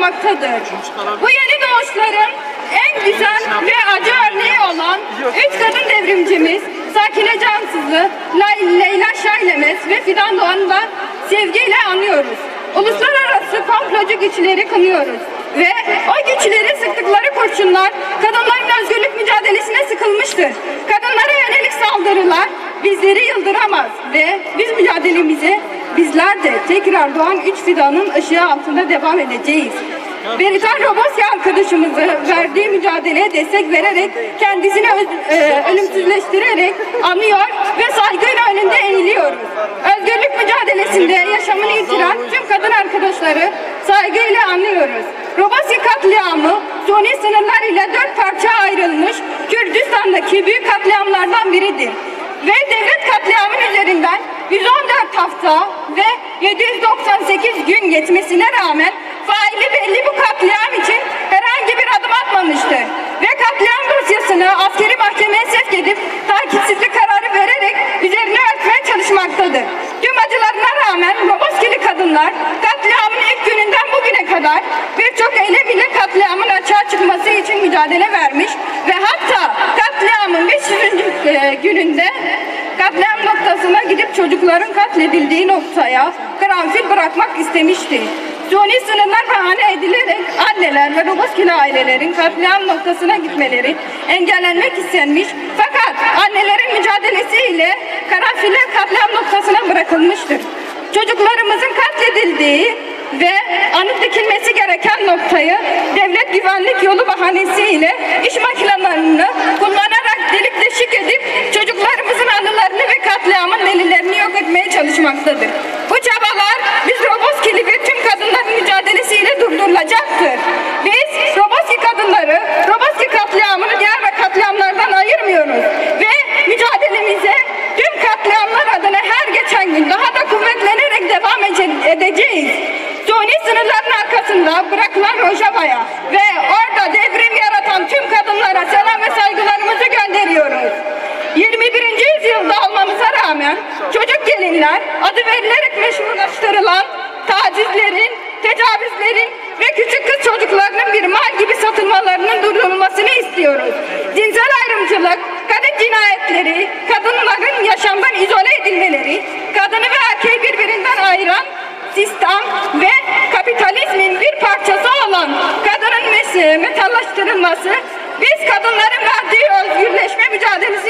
yaşamaktadır. Bu yeni doğuşların en güzel ve acı örneği olan üç kadın devrimcimiz Sakine Cansız'ı, Lay- Leyla Şaylemez ve Fidan Doğan'ı da sevgiyle anıyoruz. Uluslararası komplocu güçleri kınıyoruz. Ve o güçleri sıktıkları kurşunlar kadınların özgürlük bizler de tekrar doğan üç fidanın ışığı altında devam edeceğiz. Beritan Robosya arkadaşımızı verdiği mücadeleye destek vererek kendisini öz- e, ölümsüzleştirerek anıyor ve saygıyla önünde eğiliyoruz. Özgürlük mücadelesinde yaşamını yitiren tüm kadın arkadaşları saygıyla anlıyoruz. Robosya katliamı suni sınırlar ile dört parça ayrılmış Kürdistan'daki büyük katliamlardan biridir. Ve devlet katliamın üzerinden 114 hafta ve 798 gün geçmesine rağmen faili belli bu katliam için herhangi bir adım atmamıştır. Ve katliam dosyasını askeri mahkemeye sevk edip takipsizlik kararı vererek üzerine örtmeye çalışmaktadır. Tüm acılarına rağmen Roboskili kadınlar katliamın ilk gününden bugüne kadar birçok eylem ile katliamın açığa çıkması için mücadele vermiş ve hatta katliamın 500. e, gününde katliam noktasına gidip çocukların katledildiği noktaya karanfil bırakmak istemişti. Suni sınırlar bahane edilerek anneler ve Roboskili ailelerin katliam noktasına gitmeleri engellenmek istenmiş fakat annelerin mücadelesiyle karanfiller katliam noktasına bırakılmıştır. Çocuklarımızın katledildiği ve anıt dikilmesi gereken noktayı devlet güvenlik yolu bahanesiyle iş makinelerini kullanarak delik deşik edip çocuklarımızın anılarını ve katliamın delillerini yok etmeye çalışmaktadır. Bu çabalar biz Roboskili ve tüm kadınların mücadelesiyle durdurulacaktır. Biz Roboski kadınları Roboski katliamını diğer katliamlardan ayırmıyoruz ve mücadelemize tüm katliamlar adına her geçen gün daha da kuvvetlenerek devam ede- edeceğiz. Suni arkasında bırakılan Rojava'ya ve orada devrim yaratan tüm kadınlara selam ve saygılarımızı gönderiyoruz. 21. yüzyılda olmamıza rağmen çocuk gelinler adı verilerek meşrulaştırılan tacizlerin, tecavüzlerin ve küçük kız çocuklarının bir mal gibi satılmalarının durdurulmasını istiyoruz. Cinsel ayrımcılık, kadın cinayetleri, kadınların yaşamdan izole edilmeleri, kadını ve erkeği birbirinden ayıran sistem ve kapitalizmin bir parçası olan kadının mesleği metallaştırılması biz kadınların verdiği özgürleşme mücadelesini